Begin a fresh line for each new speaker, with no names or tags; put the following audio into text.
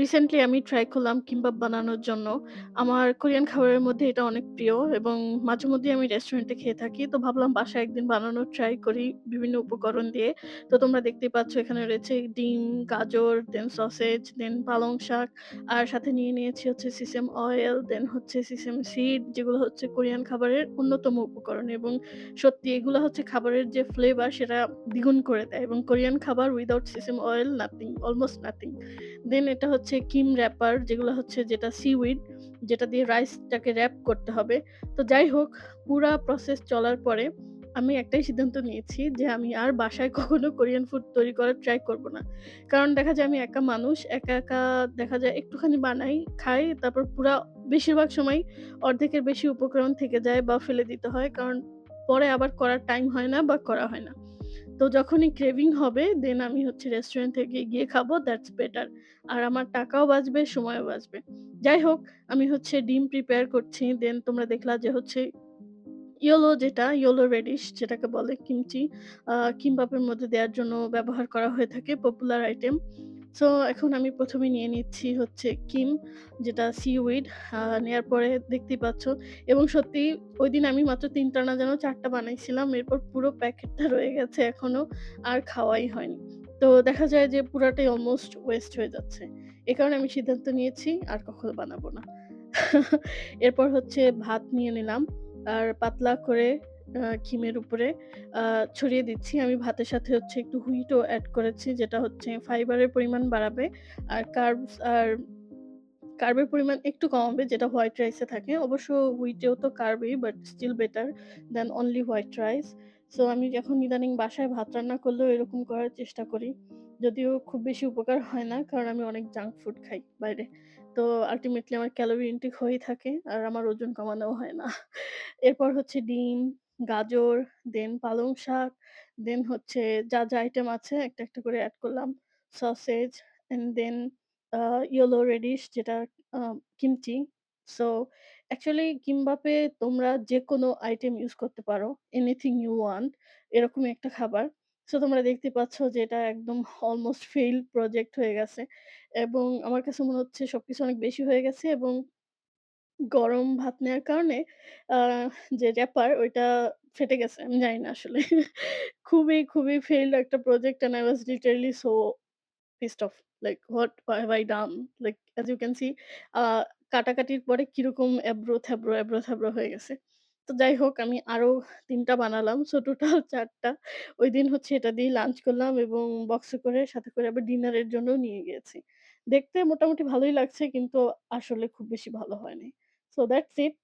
Recently আমি try করলাম kimbap বানানোর জন্য। আমার কোরিয়ান খাবারের মধ্যে এটা অনেক প্রিয় এবং মাঝেমধ্যেই আমি রেস্টুরেন্টে খেয়ে থাকি। তো ভাবলাম বাসায় একদিন বানানোর ট্রাই করি বিভিন্ন উপকরণ দিয়ে। তো তোমরা দেখতেই পাচ্ছ এখানে রয়েছে ডিম, গাজর, দেন সসেজ, দেন পালং শাক আর সাথে নিয়ে নিয়েছি হচ্ছে সিসেম অয়েল, দেন হচ্ছে সিসেম সিড যেগুলো হচ্ছে কোরিয়ান খাবারের অন্যতম উপকরণ এবং সত্যি এগুলো হচ্ছে খাবারের যে ফ্লেভার সেটা দ্বিগুণ করে দেয় এবং কোরিয়ান খাবার without sesame oil nothing, almost nothing. Then এটা হচ্ছে কিম র‍্যাপার যেগুলো হচ্ছে যেটা সিউইড যেটা দিয়ে রাইসটাকে র‍্যাপ করতে হবে। তো যাই হোক পুরা প্রসেস চলার পরে আমি একটাই সিদ্ধান্ত নিয়েছি যে আমি আর বাসায় কখনো কোরিয়ান ফুড তৈরি করার ট্রাই করব না। কারণ দেখা যায় আমি একা মানুষ। একা, একা দেখা যায় একটুখানি বানাই, খাই তারপর পুরা বেশিরভাগ সময় অর্ধেকের বেশি উপকরণ থেকে যায় বা ফেলে দিতে হয়। কারণ পরে আবার করার টাইম হয় না বা করা হয় না। তো যখনই ক্রেভিং হবে দেন আমি হচ্ছে রেস্টুরেন্ট থেকে গিয়ে খাব দ্যাটস বেটার। আর আমার টাকাও বাঁচবে, সময়ও বাঁচবে। যাই হোক আমি হচ্ছে ডিম প্রিপেয়ার করছি। দেন তোমরা দেখলা যে হচ্ছে ইয়োলো যেটা ইয়োলো রেডিশ যেটাকে বলে কিমচি কিমবাপের মধ্যে দেওয়ার জন্য ব্যবহার করা হয়ে থাকে পপুলার আইটেম। সো এখন আমি প্রথমে নিয়ে নিচ্ছি হচ্ছে কিম, যেটা সিউইড আ নেয়ার পরে দেখতেই পাচ্ছ এবং সত্যি ওই দিন আমি মাত্র ৩ টা না যেন ৪ টা বানাইছিলাম। এরপর পুরো প্যাকেটটা রয়ে গেছে এখনও আর খাওয়াই হয়নি। তো দেখা যায় যে পুরাটাই অলমোস্ট ওয়েস্ট হয়ে যাচ্ছে। এ কারণে আমি সিদ্ধান্ত নিয়েছি আর কখনো বানাবো না। এরপর হচ্ছে ভাত নিয়ে নিলাম। আর পাতলা করে আ কিমের উপরে ছড়িয়ে দিচ্ছি। আমি ভাতের সাথে হচ্ছে একটু হুইটও অ্যাড করেছি যেটা হচ্ছে ফাইবারের পরিমাণ বাড়াবে। আর কার্বস আর কার্বের পরিমাণ একটু কমাবে যেটা হোয়াইট রাইসে থাকে। অবশ্য হুইটেও তো কার্বই but still better than only white rice. So আমি এখন ইদানিং বাসায় ভাত রান্না করলেও এরকম করার চেষ্টা করি। যদিও খুব বেশি উপকার হয় না কারণ আমি অনেক জাঙ্ক ফুড খাই বাইরে। তো আল্টিমেটলি আমার ক্যালোরি ইনটেক হয়েই থাকে আর আমার ওজন কমানোও হয় না। এরপর হচ্ছে ডিম, গাজর, দেন পালং শাক, দেন হচ্ছে যা, যা আইটেম আছে একটা, একটা করে অ্যাড করলাম। Sausage and then yellow radish যেটা কিমচি। সো অ্যাকচুয়ালি কিম্বাপে তোমরা যে কোনো আইটেম ইউজ করতে পারো। এনিথিং ইউ ওয়ান্ট এরকমই একটা খাবার। সো তোমরা দেখতে পাচ্ছ যে এটা একদম অলমোস্ট ফেইলড প্রজেক্ট হয়ে গেছে। এবং আমার কাছে মনে হচ্ছে সবকিছু অনেক বেশি হয়ে গেছে এবং গরম ভাত নেয়ার কারণে আ যে র‍্যাপার ওইটা ফেটে গেছে। আমি জানি না আসলে। খুবই, খুবই ফেইলড একটা project I was literally so pissed off like what have I done? Like as you can see uh কাটাকাটির পরে কীরকম এবড়ো-থেবড়ো, এবড়ো-থেবড়ো হয়ে গেছে। তো যাই হোক আমি আরও ৩ টা বানালাম। সো টোটাল ৪ টা। ঐদিন হচ্ছে এটা দিয়ে লাঞ্চ করলাম এবং বক্সে করে সাথে করে আবার ডিনারের জন্যও নিয়ে গিয়েছি। দেখতে মোটামুটি ভালোই লাগছে কিন্তু আসলে খুব বেশি ভালো হয়নি। So that's it.